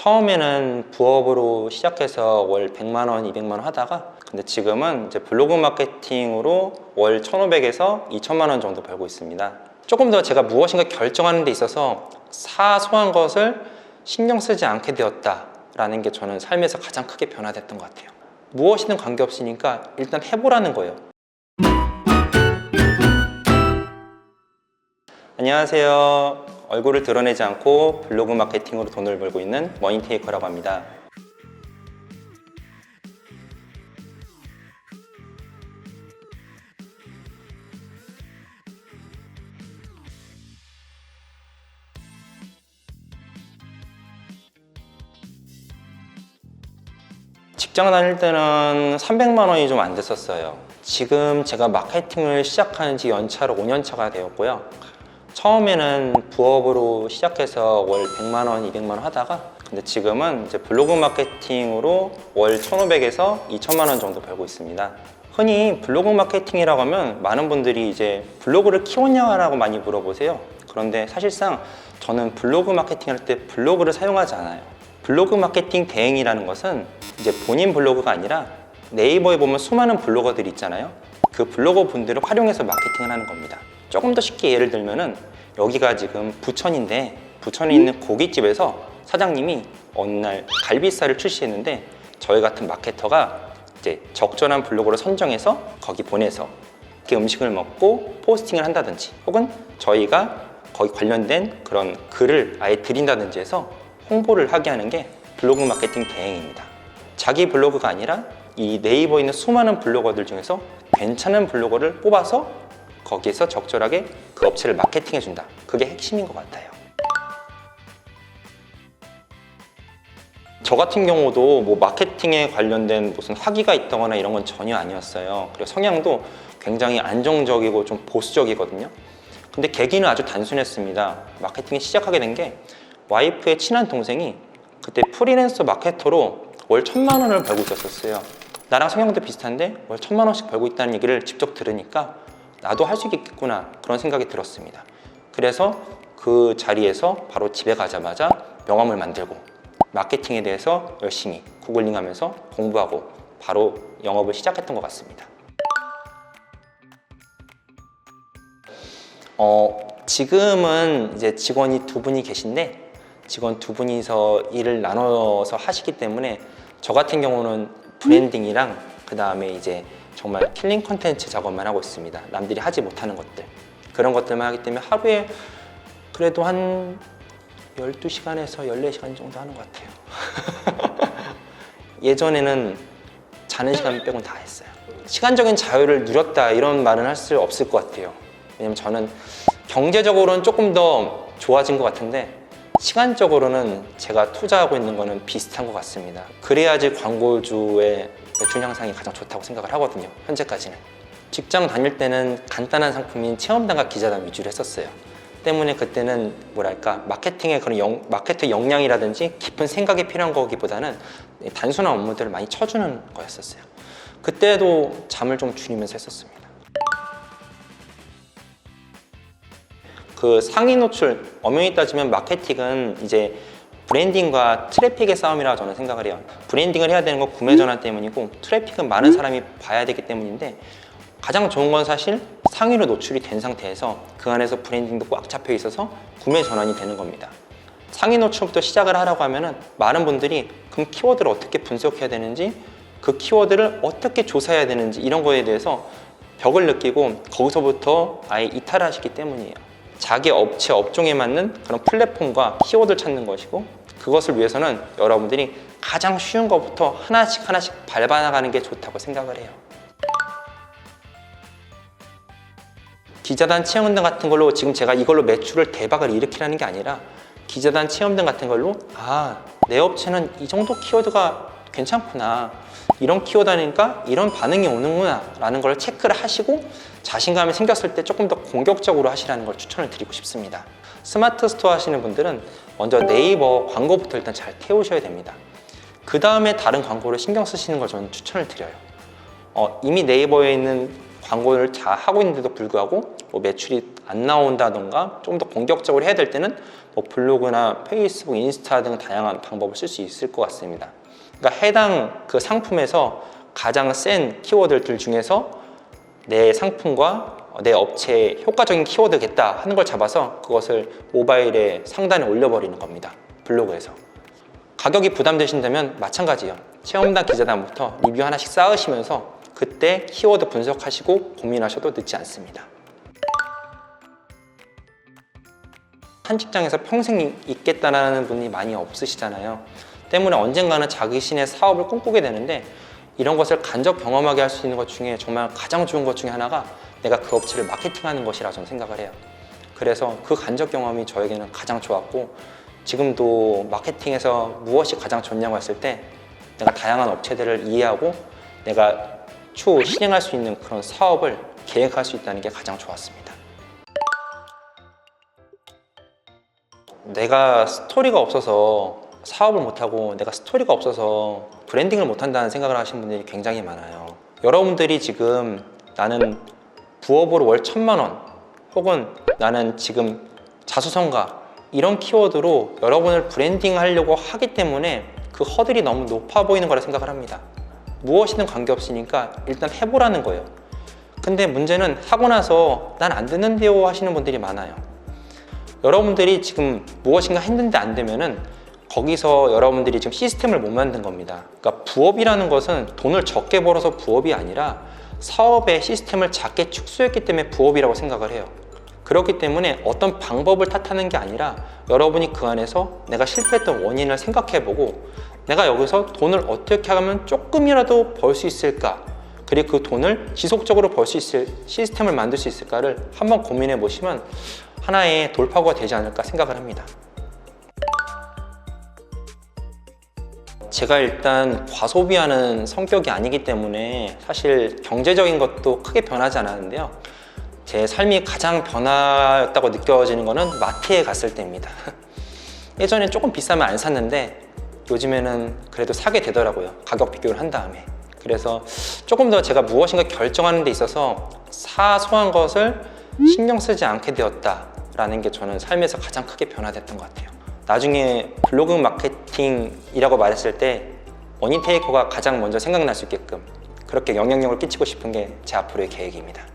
처음에는 부업으로 시작해서 월 100만 원, 200만 원 하다가 근데 지금은 이제 블로그 마케팅으로 월 1,500에서 2천만 원 정도 벌고 있습니다. 조금 더 제가 무엇인가 결정하는 데 있어서 사소한 것을 신경 쓰지 않게 되었다라는 게 저는 삶에서 가장 크게 변화됐던 것 같아요. 무엇이든 관계없으니까 일단 해보라는 거예요. 안녕하세요. 얼굴을 드러내지 않고 블로그 마케팅으로 돈을 벌고 있는 머니테이커라고 합니다. 직장 다닐 때는 300만 원이 좀 안 됐었어요. 지금 제가 마케팅을 시작한 지 연차로 5년 차가 되었고요. 처음에는 부업으로 시작해서 월 100만 원, 200만 원 하다가 근데 지금은 이제 블로그 마케팅으로 월 1,500에서 2천만 원 정도 벌고 있습니다. 흔히 블로그 마케팅이라고 하면 많은 분들이 이제 블로그를 키웠냐라고 많이 물어보세요. 그런데 사실상 저는 블로그 마케팅 할 때 블로그를 사용하지 않아요. 블로그 마케팅 대행이라는 것은 이제 본인 블로그가 아니라 네이버에 보면 수많은 블로거들이 있잖아요. 그 블로거 분들을 활용해서 마케팅을 하는 겁니다. 조금 더 쉽게 예를 들면은 여기가 지금 부천인데 부천에 있는 고깃집에서 사장님이 어느 날 갈비살을 출시했는데 저희 같은 마케터가 이제 적절한 블로그를 선정해서 거기 보내서 그 음식을 먹고 포스팅을 한다든지 혹은 저희가 거기 관련된 그런 글을 아예 드린다든지 해서 홍보를 하게 하는 게 블로그 마케팅 대행입니다. 자기 블로그가 아니라 이 네이버에 있는 수많은 블로거들 중에서 괜찮은 블로거를 뽑아서 거기에서 적절하게 그 업체를 마케팅해 준다. 그게 핵심인 것 같아요. 저 같은 경우도 뭐 마케팅에 관련된 무슨 학위가 있다거나 이런 건 전혀 아니었어요. 그리고 성향도 굉장히 안정적이고 좀 보수적이거든요. 근데 계기는 아주 단순했습니다. 마케팅을 시작하게 된 게 와이프의 친한 동생이 그때 프리랜서 마케터로 월 천만 원을 벌고 있었어요. 나랑 성향도 비슷한데 월 천만 원씩 벌고 있다는 얘기를 직접 들으니까 나도 할 수 있겠구나 그런 생각이 들었습니다. 그래서 그 자리에서 바로 집에 가자마자 명함을 만들고 마케팅에 대해서 열심히 구글링 하면서 공부하고 바로 영업을 시작했던 것 같습니다. 어, 지금은 이제 직원이 두 분이 계신데 직원 두 분이서 일을 나눠서 하시기 때문에 저 같은 경우는 브랜딩이랑 그 다음에 이제 정말 킬링 컨텐츠 작업만 하고 있습니다. 남들이 하지 못하는 것들 그런 것들만 하기 때문에 하루에 그래도 한 12시간에서 14시간 정도 하는 것 같아요. 예전에는 자는 시간 빼곤 다 했어요. 시간적인 자유를 누렸다 이런 말은 할 수 없을 것 같아요. 왜냐면 저는 경제적으로는 조금 더 좋아진 것 같은데 시간적으로는 제가 투자하고 있는 거는 비슷한 것 같습니다. 그래야지 광고주의 매출 향상이 가장 좋다고 생각을 하거든요. 현재까지는. 직장 다닐 때는 간단한 상품인 체험단과 기자단 위주로 했었어요. 때문에 그때는 뭐랄까 마케팅의 그런 영, 마케터 역량이라든지 깊은 생각이 필요한 거기보다는 단순한 업무들을 많이 쳐주는 거였었어요. 그때도 잠을 좀 줄이면서 했었습니다. 그 상위 노출 엄연히 따지면 마케팅은 이제 브랜딩과 트래픽의 싸움이라고 저는 생각을 해요. 브랜딩을 해야 되는 건 구매 전환 때문이고 트래픽은 많은 사람이 봐야 되기 때문인데 가장 좋은 건 사실 상위로 노출이 된 상태에서 그 안에서 브랜딩도 꽉 잡혀 있어서 구매 전환이 되는 겁니다. 상위 노출부터 시작을 하라고 하면은 많은 분들이 그럼 키워드를 어떻게 분석해야 되는지 그 키워드를 어떻게 조사해야 되는지 이런 거에 대해서 벽을 느끼고 거기서부터 아예 이탈하시기 때문이에요. 자기 업체 업종에 맞는 그런 플랫폼과 키워드를 찾는 것이고 그것을 위해서는 여러분들이 가장 쉬운 것부터 하나씩 하나씩 밟아나가는 게 좋다고 생각을 해요. 기자단 체험등 같은 걸로 지금 제가 이걸로 매출을 대박을 일으키라는 게 아니라 기자단 체험등 같은 걸로 아 내 업체는 이 정도 키워드가 괜찮구나 이런 키워드 하니까 이런 반응이 오는구나 라는 걸 체크를 하시고 자신감이 생겼을 때 조금 더 공격적으로 하시라는 걸 추천을 드리고 싶습니다 스마트 스토어 하시는 분들은 먼저 네이버 광고부터 일단 잘 태우셔야 됩니다 그 다음에 다른 광고를 신경 쓰시는 걸 저는 추천을 드려요 어, 이미 네이버에 있는 광고를 잘 하고 있는데도 불구하고 뭐 매출이 안 나온다던가 좀 더 공격적으로 해야 될 때는 뭐 블로그나 페이스북, 인스타 등 다양한 방법을 쓸 수 있을 것 같습니다. 그러니까 해당 그 상품에서 가장 센 키워드들 중에서 내 상품과 내 업체의 효과적인 키워드겠다 하는 걸 잡아서 그것을 모바일에 상단에 올려버리는 겁니다. 블로그에서. 가격이 부담되신다면 마찬가지예요. 체험단 기자단부터 리뷰 하나씩 쌓으시면서 그때 키워드 분석하시고 고민하셔도 늦지 않습니다. 한 직장에서 평생 있겠다라는 분이 많이 없으시잖아요. 때문에 언젠가는 자기신의 사업을 꿈꾸게 되는데 이런 것을 간접 경험하게 할 수 있는 것 중에 정말 가장 좋은 것 중에 하나가 내가 그 업체를 마케팅하는 것이라 저는 생각을 해요. 그래서 그 간접 경험이 저에게는 가장 좋았고 지금도 마케팅에서 무엇이 가장 좋냐고 했을 때 내가 다양한 업체들을 이해하고 내가 추후 실행할 수 있는 그런 사업을 계획할 수 있다는 게 가장 좋았습니다. 내가 스토리가 없어서 사업을 못하고 내가 스토리가 없어서 브랜딩을 못한다는 생각을 하시는 분들이 굉장히 많아요. 여러분들이 지금 나는 부업으로 월 천만 원 혹은 나는 지금 자수성가 이런 키워드로 여러분을 브랜딩 하려고 하기 때문에 그 허들이 너무 높아 보이는 거라 생각을 합니다. 무엇이든 관계없으니까 일단 해보라는 거예요. 근데 문제는 하고 나서 난안 되는데요 하시는 분들이 많아요. 여러분들이 지금 무엇인가 했는데 안 되면은 거기서 여러분들이 지금 시스템을 못 만든 겁니다. 그러니까 부업이라는 것은 돈을 적게 벌어서 부업이 아니라 사업의 시스템을 작게 축소했기 때문에 부업이라고 생각을 해요. 그렇기 때문에 어떤 방법을 탓하는 게 아니라 여러분이 그 안에서 내가 실패했던 원인을 생각해 보고 내가 여기서 돈을 어떻게 하면 조금이라도 벌 수 있을까 그리고 그 돈을 지속적으로 벌 수 있을 시스템을 만들 수 있을까를 한번 고민해 보시면 하나의 돌파구가 되지 않을까 생각을 합니다. 제가 일단 과소비하는 성격이 아니기 때문에 사실 경제적인 것도 크게 변하지 않았는데요. 제 삶이 가장 변화였다고 느껴지는 거는 마트에 갔을 때입니다. 예전엔 조금 비싸면 안 샀는데 요즘에는 그래도 사게 되더라고요. 가격 비교를 한 다음에. 그래서 조금 더 제가 무엇인가 결정하는 데 있어서 사소한 것을 신경 쓰지 않게 되었다라는 게 저는 삶에서 가장 크게 변화됐던 것 같아요. 나중에 블로그 마 케팅이라고 말했을 때 머니테이커가 가장 먼저 생각날 수 있게끔 그렇게 영향력을 끼치고 싶은 게 제 앞으로의 계획입니다.